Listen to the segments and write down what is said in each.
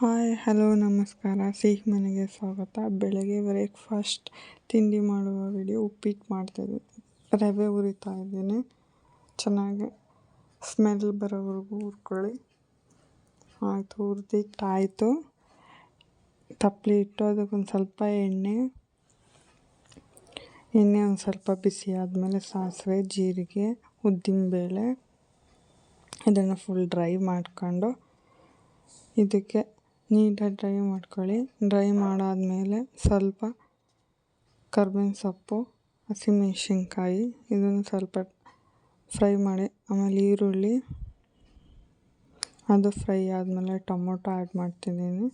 Hi, hello, ನಮಸ್ಕಾರ. ಸಿಹಿ ಮನೆಗೆ ಸ್ವಾಗತ. ಬೆಳಗ್ಗೆ ಬ್ರೇಕ್ಫಾಸ್ಟ್ ತಿಂಡಿ ಮಾಡುವ ವಿಡಿಯೋ ಉಪ್ಪಿಟ್ಟು ಮಾಡ್ತಾಯಿದ್ದೀನಿ ರವೆ ಹುರಿತಾ ಇದ್ದೀನಿ. ಚೆನ್ನಾಗಿ ಸ್ಮೆಲ್ ಬರೋವರೆಗೂ ಹುರ್ಕೊಳ್ಳಿ. ಆಯಿತು, ಹುರಿದಿಟ್ಟಾಯಿತು. ತಪ್ಪಲಿ ಇಟ್ಟು ಅದಕ್ಕೊಂದು ಸ್ವಲ್ಪ ಎಣ್ಣೆ. ಎಣ್ಣೆ ಒಂದು ಸ್ವಲ್ಪ ಬಿಸಿ ಆದಮೇಲೆ ಸಾಸಿವೆ, ಜೀರಿಗೆ, ಉದ್ದಿನಬೇಳೆ. ಇದನ್ನು ಫುಲ್ ಡ್ರೈ ಮಾಡ್ಕೊಂಡು ಇದಕ್ಕೆ ನೀಟಾಗಿ ಡ್ರೈ ಮಾಡ್ಕೊಳ್ಳಿ. ಡ್ರೈ ಮಾಡಾದಮೇಲೆ ಸ್ವಲ್ಪ ಕರ್ಬೇವಿನ ಸೊಪ್ಪು ಹಸಿಮೆಣ್ಸಿನ್ಕಾಯಿ ಇದನ್ನು ಸ್ವಲ್ಪ ಫ್ರೈ ಮಾಡಿ, ಆಮೇಲೆ ಈರುಳ್ಳಿ, ಅದು ಫ್ರೈ ಆದಮೇಲೆ ಟೊಮೊಟೊ ಆ್ಯಡ್ ಮಾಡ್ತಿದ್ದೀನಿ.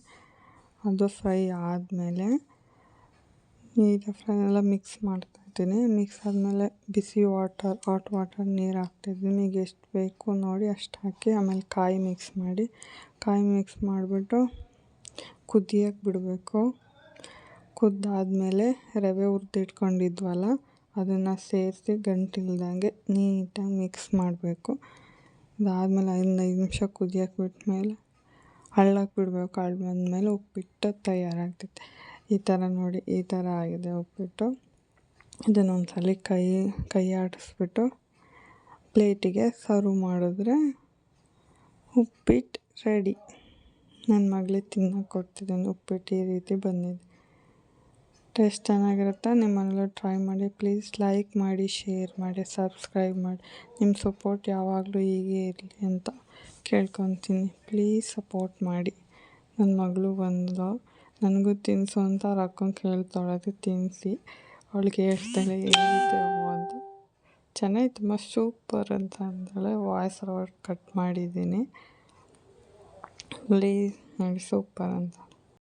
ಅದು ಫ್ರೈ ಆದಮೇಲೆ ನೀಟಾಗಿ ಫ್ರೈ ಎಲ್ಲ ಮಿಕ್ಸ್ ಮಾಡ್ತಾ ಮಾಡ್ತಾಯಿದ್ದೀನಿ ಮಿಕ್ಸ್ ಆದಮೇಲೆ ಬಿಸಿ ವಾಟರ್, ಹಾಟ್ ವಾಟರ್ ನೀರು ಹಾಕ್ತಿದ್ದೀನಿ. ಈಗ ಎಷ್ಟು ಬೇಕು ನೋಡಿ ಅಷ್ಟು ಹಾಕಿ ಆಮೇಲೆ ಕಾಯಿ ಮಿಕ್ಸ್ ಮಾಡಿ ಕಾಯಿ ಮಿಕ್ಸ್ ಮಾಡಿಬಿಟ್ಟು ಕುದಿಯೋಕೆ ಬಿಡಬೇಕು. ಕುದ್ದಾದಮೇಲೆ ರವೆ ಹುರಿದಿಟ್ಕೊಂಡಿದ್ವಲ್ಲ ಅದನ್ನು ಸೇರಿಸಿ ಗಂಟಿಲ್ದಂಗೆ ನೀಟಾಗಿ ಮಿಕ್ಸ್ ಮಾಡಬೇಕು. ಅದಾದಮೇಲೆ ಐದೈದು ಐದು ನಿಮಿಷ ಕುದಿಯೋಕೆ ಬಿಟ್ಮೇಲೆ ಹಳ್ಳಕ್ಕೆ ಬಿಡಬೇಕು. ಹಳ್ಳ ಬಂದಮೇಲೆ ಉಪ್ಪಿಟ್ಟು ತಯಾರಾಗ್ತೈತೆ. ಈ ಥರ ನೋಡಿ, ಈ ಥರ ಆಗಿದೆ ಉಪ್ಪಿಟ್ಟು. ಇದನ್ನೊಂದ್ಸಲ ಕೈ ಕೈ ಆಡಿಸ್ಬಿಟ್ಟು ಪ್ಲೇಟಿಗೆ ಸರ್ವ್ ಮಾಡಿದ್ರೆ ಉಪ್ಪಿಟ್ಟು ರೆಡಿ. ನನ್ನ ಮಗಳಿಗೆ ತಿನ್ನೋಕೆ ಕೊಡ್ತಿದ್ದೀನಿ ಉಪ್ಪಿಟ್ಟು ಈ ರೀತಿ ಬಂದಿದೆ. ಟೇಸ್ಟ್ ಚೆನ್ನಾಗಿರುತ್ತೆ? ನಿಮ್ಮನೆಲ್ಲೂ ಟ್ರೈ ಮಾಡಿ ಪ್ಲೀಸ್ ಲೈಕ್ ಮಾಡಿ ಶೇರ್ ಮಾಡಿ ಸಬ್ಸ್ಕ್ರೈಬ್ ಮಾಡಿ. ನಿಮ್ಮ ಸಪೋರ್ಟ್ ಯಾವಾಗಲೂ ಹೀಗೆ ಇರಲಿ ಅಂತ ಕೇಳ್ಕೊತೀನಿ. ಪ್ಲೀಸ್ ಸಪೋರ್ಟ್ ಮಾಡಿ. ನನ್ನ ಮಗಳು ಬಂದಳು ನನಗೂ ತಿನ್ನಿಸು ಅಂತ ರಕ್ಕೊಂಡು ಕೇಳ್ತಾಳೆ ತಿನ್ನಿಸಿ ಅವಳಿಗೆ ಹೇಳ್ತಾಳೆ ಹೇಗಿದೆ ಅಂತ. ಚೆನ್ನಾಗಿ, ತುಂಬ ಸೂಪರ್ ಅಂತ ಅಂದಾಳೆ. ವಾಯ್ಸ್ ರೆಕಾರ್ಡ್ ಕಟ್ ಮಾಡಿದ್ದೀನಿ. ಪ್ಲೀಸ್ ನೋಡಿ ಸೂಪರ್ ಅಂತ